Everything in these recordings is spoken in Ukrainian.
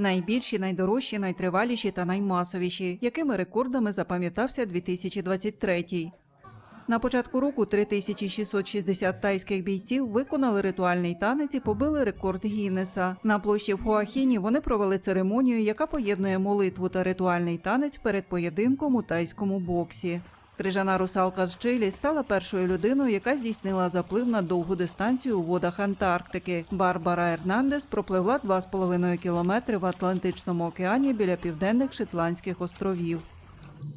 Найбільші, найдорожчі, найтриваліші та наймасовіші, якими рекордами запам'ятався 2023. На початку року 3660 тайських бійців виконали ритуальний танець і побили рекорд Гіннеса. На площі в Хуахіні вони провели церемонію, яка поєднує молитву та ритуальний танець перед поєдинком у тайському боксі. Крижана русалка з Чилі стала першою людиною, яка здійснила заплив на довгу дистанцію у водах Антарктики. Барбара Ернандес пропливла 2,5 кілометри в Атлантичному океані біля південних Шотландських островів.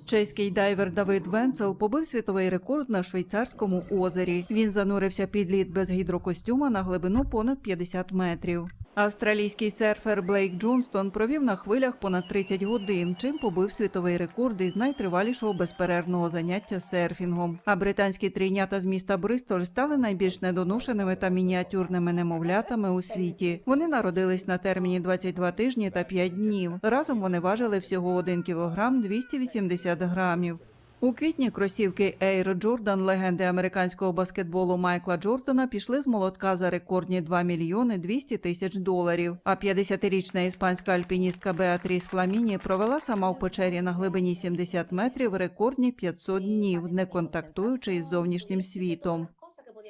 Чеський дайвер Давид Венцел побив світовий рекорд на швейцарському озері. Він занурився під лід без гідрокостюма на глибину понад 50 метрів. Австралійський серфер Блейк Джонстон провів на хвилях понад 30 годин, чим побив світовий рекорд із найтривалішого безперервного заняття серфінгом. А британські трійнята з міста Бристоль стали найбільш недоношеними та мініатюрними немовлятами у світі. Вони народились на терміні 22 тижні та 5 днів. Разом вони важили всього 1 кілограм 280 грамів. У квітні кросівки Air Jordan легенди американського баскетболу Майкла Джордана пішли з молотка за рекордні 2 мільйони 200 тисяч доларів. А 50-річна іспанська альпіністка Беатріс Фламіні провела сама в печері на глибині 70 метрів рекордні 500 днів, не контактуючи із зовнішнім світом.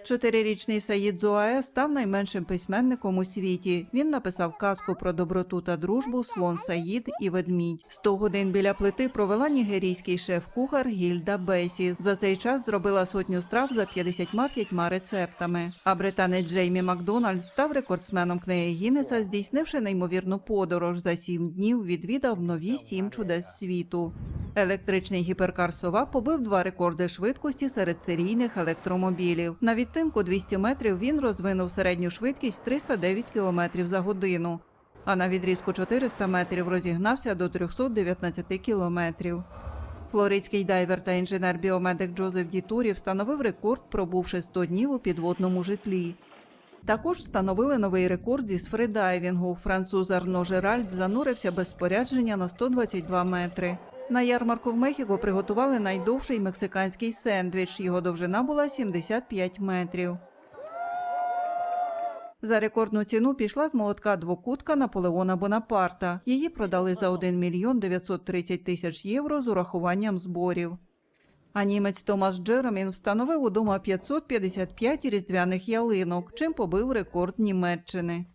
Чотирирічний Саїд Зоае став найменшим письменником у світі. Він написав казку про доброту та дружбу Слон Саїд і ведмідь. Сто годин біля плити провела нігерійський шеф-кухар Гільда Бесі. За цей час зробила сотню страв за 55 рецептами. А британець Джеймі Макдональд став рекордсменом книги Гіннеса, здійснивши неймовірну подорож. За сім днів відвідав нові сім чудес світу. Електричний гіперкар Сова побив два рекорди швидкості серед серійних електромобілів. На відтинку 200 метрів він розвинув середню швидкість 309 км за годину, а на відрізку 400 метрів розігнався до 319 кілометрів. Флоридський дайвер та інженер-біомедик Джозеф Дітурі встановив рекорд, пробувши 100 днів у підводному житлі. Також встановили новий рекорд із фридайвінгу. Француз Арно Жеральд занурився без спорядження на 122 метри. На ярмарку в Мехіко приготували найдовший мексиканський сендвіч. Його довжина була 75 метрів. За рекордну ціну пішла з молотка двокутка Наполеона Бонапарта. Її продали за 1 мільйон 930 тисяч євро з урахуванням зборів. А німець Томас Джеромін встановив удома 555 різдвяних ялинок, чим побив рекорд Німеччини.